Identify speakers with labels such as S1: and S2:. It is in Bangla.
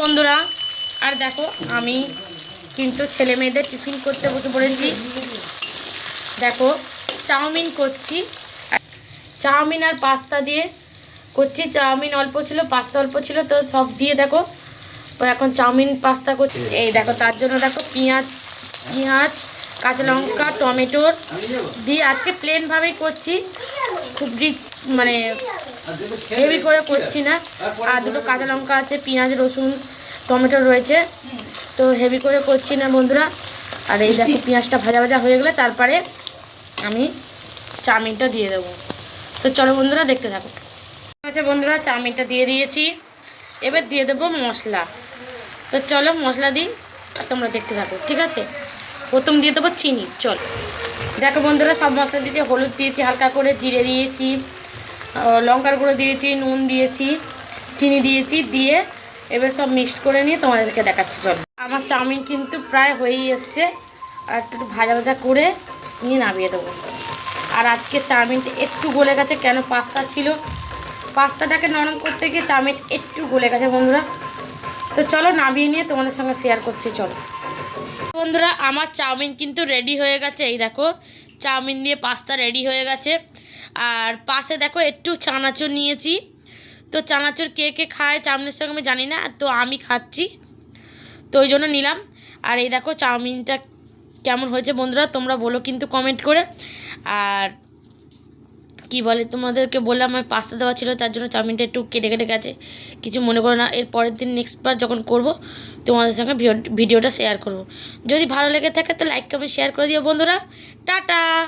S1: বন্ধুরা, আর দেখো, আমি কিন্তু ছেলে মেয়েদের টিফিন করতে বসে পড়েছি। দেখো, চাউমিন করছি। চাউমিন আর পাস্তা দিয়ে করছি। চাউমিন অল্প ছিল, পাস্তা অল্প ছিল, তো সব দিয়ে দেখো, তো এখন চাউমিন, পাস্তা করছি। এই দেখো, তার জন্য দেখো পেঁয়াজ পেঁয়াজ, কাঁচা লঙ্কা, টমেটোর। দিয়ে আজকে প্লেনভাবেই করছি। খুব মানে হেভি করে করছি না। আর দুটো কাঁচা লঙ্কা আছে, পেঁয়াজ, রসুন, টমেটো রয়েছে। তো হেভি করে করছি না বন্ধুরা। আর এই দেখো পেঁয়াজটা ভাজা ভাজা হয়ে গেলে তারপরে আমি চাউমিনটা দিয়ে দেবো। তো চলো বন্ধুরা, দেখতে থাকো। আচ্ছা বন্ধুরা, চাউমিনটা দিয়ে দিয়েছি। এবার দিয়ে দেবো মশলা। তো চলো মশলা দিই, তোমরা দেখতে থাকো, ঠিক আছে? প্রথম দিয়ে দেবো চিনি, চল। দেখো বন্ধুরা, সব মশলা দিয়েছি হলুদ দিয়েছি, হালকা করে জিরে দিয়েছি। লঙ্কার গুঁড়ো দিয়েছি, নুন দিয়েছি, চিনি দিয়েছি, দিয়ে এবার সব মিক্সড করে নিয়ে তোমাদেরকে দেখাচ্ছি, চল। আমার চাউমিন কিন্তু প্রায় হয়েই এসছে। আর একটু ভাজা ভাজা করে নিয়ে নামিয়ে দেবো। আর আজকে চাউমিনটা একটু গলে গেছে, কেন পাস্তা ছিল? পাস্তাটাকে নরম করতে গিয়ে চাউমিন একটু গলে গেছে, বন্ধুরা। তো চলো নামিয়ে নিয়ে তোমাদের সঙ্গে শেয়ার করছি, চলো। বন্ধুরা, আমার চাউমিন কিন্তু রেডি হয়ে গেছে, এই দেখো। চাউমিন দিয়ে পাস্তা রেডি হয়ে গেছে। আর পাশে দেখো একটু চানাচুর নিয়েছি। তো চানাচুর কে কে খায় চাউমিনের সঙ্গে আমি জানি না, তো আমি খাচ্ছি। তো ওই জন্য নিলাম। আর এই দেখো চাউমিনটা কেমন হয়েছে বন্ধুরা, তোমরা বলো কিন্তু কমেন্ট করে। আর কি বলে, তোমাদেরকে বললাম আমার পাস্তা দেওয়া ছিল, তার জন্য চাউমিনটা একটু কেটে কেটে গেছে। কিছু মনে করো না, এর পরের দিন নেক্সট বার যখন করব, তোমাদের সঙ্গে ভিডিও- ভিডিওটা শেয়ার করব। যদি ভালো লেগে থাকে তো লাইক কমেন্ট শেয়ার করে দিও বন্ধুরা। টাটা!